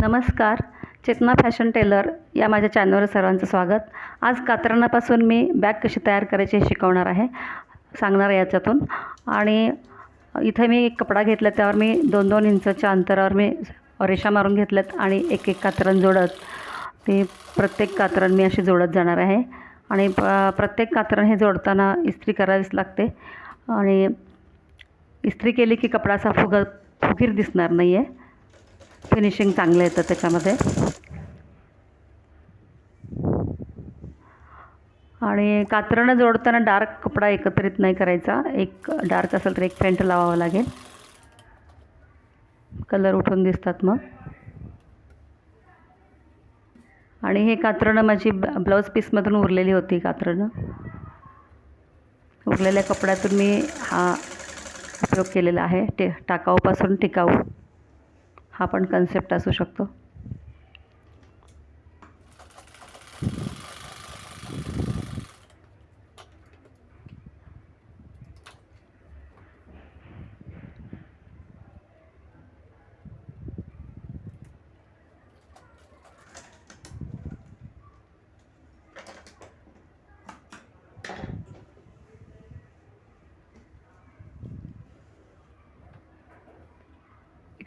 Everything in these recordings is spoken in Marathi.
नमस्कार चेतना फॅशन टेलर या माझ्या चॅनलवर सर्वांचं स्वागत. आज कातरणापासून मी बॅग कशी तयार करायची हे शिकवणार आहे सांगणार आहे याच्यातून. आणि इथे मी एक कपडा घेतला त्यावर मी दोन दोन इंचच्या अंतरावर मी रेषा मारून घेतल्यात आणि एक एक कातरण जोडत ते प्रत्येक कातरण मी अशी जोडत जाणार आहे. आणि प्रत्येक कातरण हे जोडताना इस्त्री करावीच लागते. आणि इस्त्री केली की कपडा असा फुग फुगीर दिसणार नाही आहे फिनिशिंग चांगलं येतं त्याच्यामध्ये. आणि कात्रणं जोडताना डार्क कपडा एकत्रित नाही करायचा. एक डार्क असेल तर एक पेंट लावावं लागेल. कलर उठून दिसतात मग. आणि हे कात्रणं माझी ब्लाऊज पीसमधून उरलेली होती कात्रणं. उरलेल्या कपड्यातून मी हा उपयोग केलेला आहे. टे टाकाऊपासून टिकाऊ. हा पण कन्सेप्ट असू शकतो.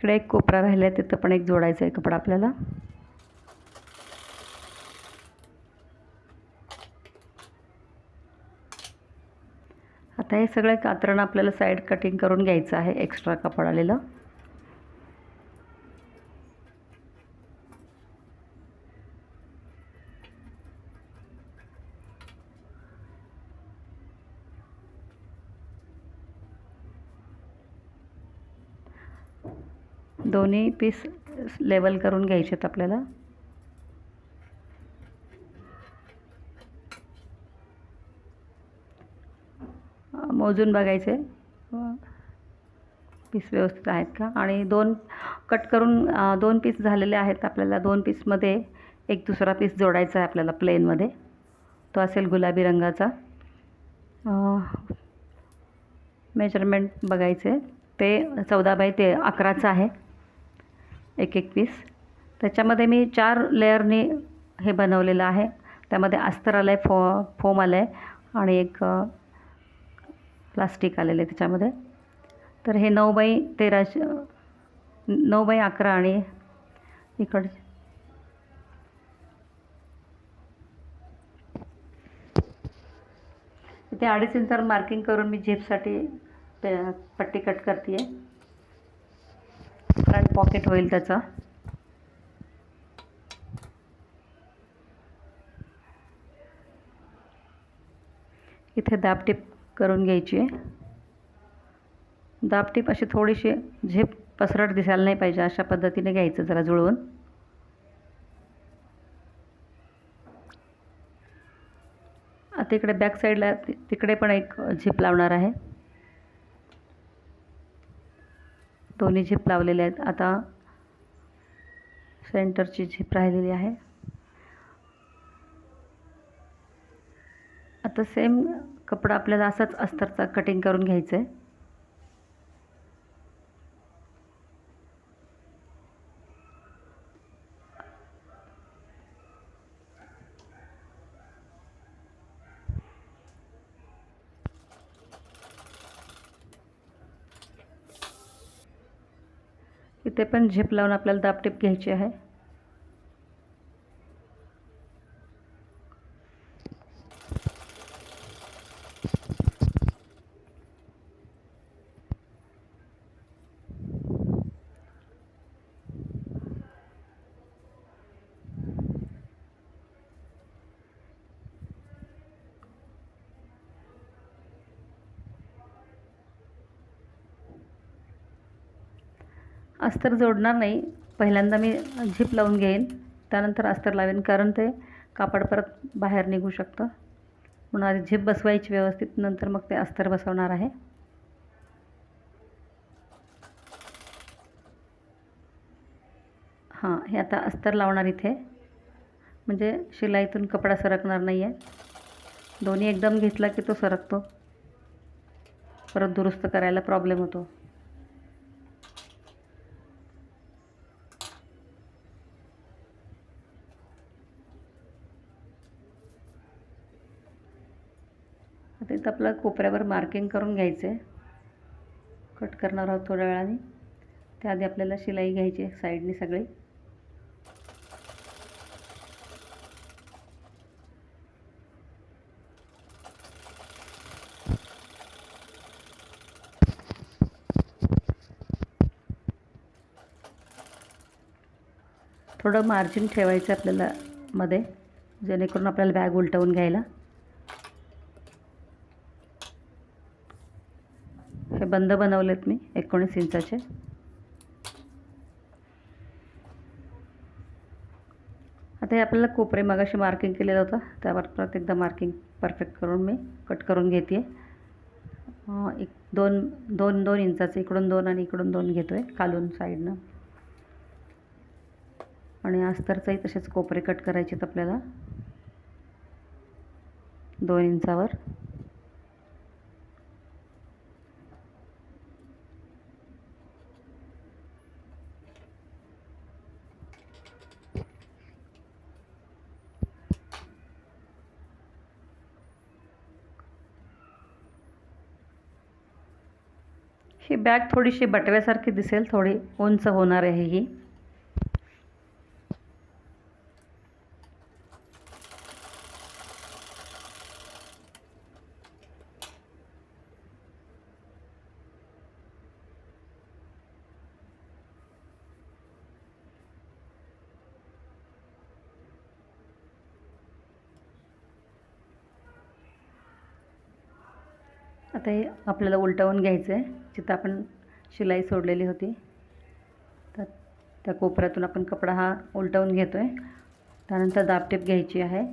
इकडे एक कोपरा राहिला आहे तिथं पण एक जोडायचा आहे कपडा आपल्याला. आता हे सगळे कात्रण आपल्याला साईड कटिंग करून घ्यायचं आहे एक्स्ट्रा कपड आलेलं. दोन्ही पीस लेवल करून घ्यायचे आहेत आपल्याला. मोजून बघायचे. पीस व्यवस्थित आहेत का? आणि दोन कट करून दोन पीस झालेले आहेत आपल्याला. दोन पीसमध्ये एक दुसरा पीस जोडायचा आहे आपल्याला प्लेनमध्ये तो असेल गुलाबी रंगाचा. मेजरमेंट बघायचे. ते चौदा बाय ते अकराचं आहे. एक एक पीस त्याच्यामध्ये मी चार लेअरने हे बनवलेलं आहे. त्यामध्ये अस्तर आलं आहे फो फोम आलं आहे आणि एक प्लास्टिक आलेलं आहे त्याच्यामध्ये. तर हे नऊ बाई तेरा नऊ बाई अकरा आणि इकड. इथे अडीच इंचावर मार्किंग करून मी झेपसाठी पट्टी कट करते आहे पॉकेट होईल त्याचा. इथे दाबटीप करून घ्यायची आहे. दाबटीप अशी थोडीशी झेप पसरट दिसायला नाही पाहिजे अशा पद्धतीने घ्यायचं जरा जुळवून. आता इकडे बॅक साईडला तिकडे पण एक झिप लावणार आहे. दोन्ही झिप लावलेले आहेत. आता सेंटरची झिप राहिलेली आहे. आता सेम कपडा आपल्याला असाच अस्तरचा कटिंग करून घ्यायचं आहे इथे पण झेप लावून आपल्याला दापटीप घ्यायची आहे. अस्तर जोडणार नाही. पहिल्यांदा मी झिप लावून घेईन. त्यानंतर अस्तर लावेन कारण ते कापड परत बाहेर निघू शकतं. म्हणून आधी झिप बसवायची व्यवस्थित नंतर मग ते अस्तर बसवणार आहे. हां हे आता अस्तर लावणार इथे. म्हणजे शिलाईतून कपडा सरकणार नाही आहे दोन्ही एकदम घेतला की तो सरकतो. परत दुरुस्त करायला प्रॉब्लेम होतो. आता इथं आपल्याला कोपऱ्यावर मार्किंग करून घ्यायचं आहे कट करणार आहोत थोड्या वेळाने. त्याआधी आपल्याला शिलाई घ्यायची आहे साईडने सगळी. थोडं मार्जिन ठेवायचं आपल्याला मध्ये जेणेकरून आपल्याला बॅग उलटवून घ्यायला हे बंद बनवलेत मी एकोणीस इंचाचे. आता हे आपल्याला कोपरे मगाशी मार्किंग केलेलं होतं त्यावर परत एकदा मार्किंग परफेक्ट करून मी कट करून घेते एक दोन दोन दोन इंचाचे इकडून दोन आणि इकडून दोन घेतो आहे खालून साईडनं आणि अस्तरचंही तसेच कोपरे कट करायचे आहेत आपल्याला. दोन इंचावर. ही बॅग थोडीशी बटव्यासारखी दिसेल थोडी उंच होणार आहे ही. आता हे आपल्याला उलटवून घ्यायचं आहे जिथं आपण शिलाई सोडलेली होती. तर त्या कोपऱ्यातून आपण कपडा हा उलटवून घेतो आहे त्यानंतर दाबटेप घ्यायची आहे.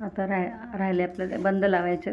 आता राह राहिले आपल्याला बंद लावायचे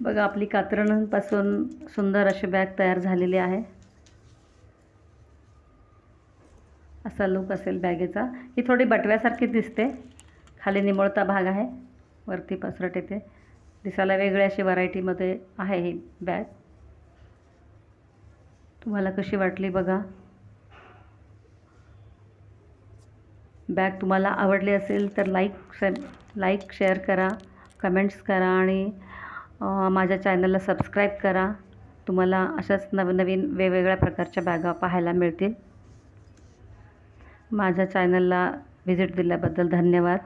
बघा आपली कातरणांपासून सुंदर अशी बॅग तयार झालेली आहे. असा लुक असेल बॅगेचा. ही थोडी बटव्यासारखी दिसते. खाली निमळता भाग आहे. वरती पसरट येते. दिसायला वेगळ्या अशी व्हरायटीमध्ये आहे ही बॅग. तुम्हाला कशी वाटली बघा. बॅग तुम्हाला आवडली असेल तर लाईक शे लाईक शेअर करा कमेंट्स करा आणि माझ्या चॅनलला सबस्क्राईब करा. तुम्हाला अशाच नवनवीन वेगवेगळ्या प्रकारच्या बॅगा पाहायला मिळतील. माझ्या चॅनलला व्हिजिट दिल्याबद्दल धन्यवाद.